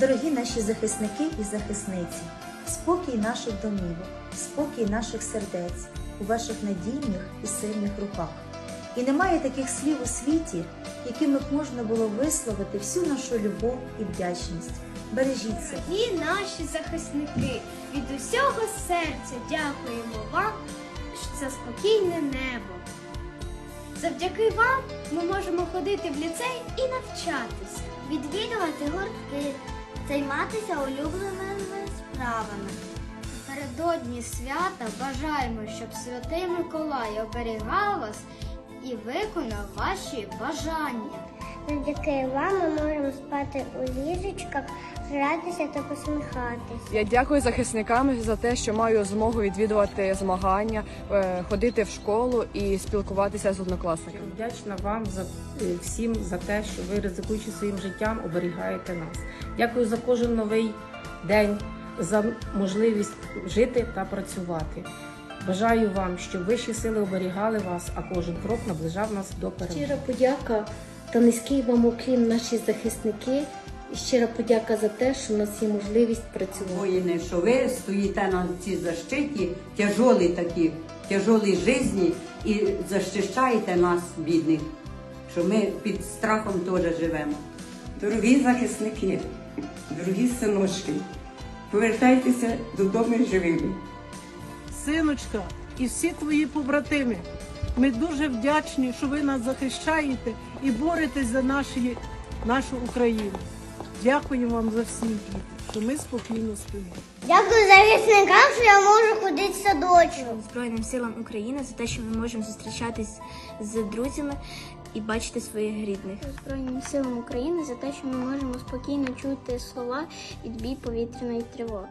Дорогі наші захисники і захисниці, спокій наших домівок, спокій наших сердець у ваших надійних і сильних руках. І немає таких слів у світі, якими б можна було висловити всю нашу любов і вдячність. Бережіть себе. І наші захисники від усього серця дякуємо вам за спокійне небо. Завдяки вам ми можемо ходити в ліцей і навчатися. відвідувати гуртки, займатися улюбленими справами. Напередодні свята бажаємо, щоб святий Миколай оберігав вас і виконав ваші бажання. Завдяки вам ми можемо спати у ліжечках, гратися та посміхатись. Я дякую захисникам за те, що маю змогу відвідувати змагання, е, ходити в школу і спілкуватися з однокласниками. Вдячна вам за е, всім за те, що ви ризикуючи своїм життям, оберігаєте нас. Дякую за кожен новий день, за можливість жити та працювати. Бажаю вам, щоб вищі сили оберігали вас, а кожен крок наближав нас до перемоги. Щира подяка та низький вам уклін наші захисники. І щира подяка за те, що в нас є можливість працювати. воїни, що ви стоїте на цій защиті, тяжолі такі, тяжолі житті і захищаєте нас, бідних, що ми під страхом теж живемо. Дорогі захисники, дорогі синочки, повертайтеся додому живими. синочка і всі твої побратими. Ми дуже вдячні, що ви нас захищаєте і боретесь за наші, нашу Україну. Дякую вам за всі діти, що ми спокійно спимо. Дякую захисникам, що я можу ходити в садочок. Збройним силам України за те, що ми можемо зустрічатись з друзями і бачити своїх рідних. Збройним силам України за те, що ми можемо спокійно чути слова від бій повітряної тривоги.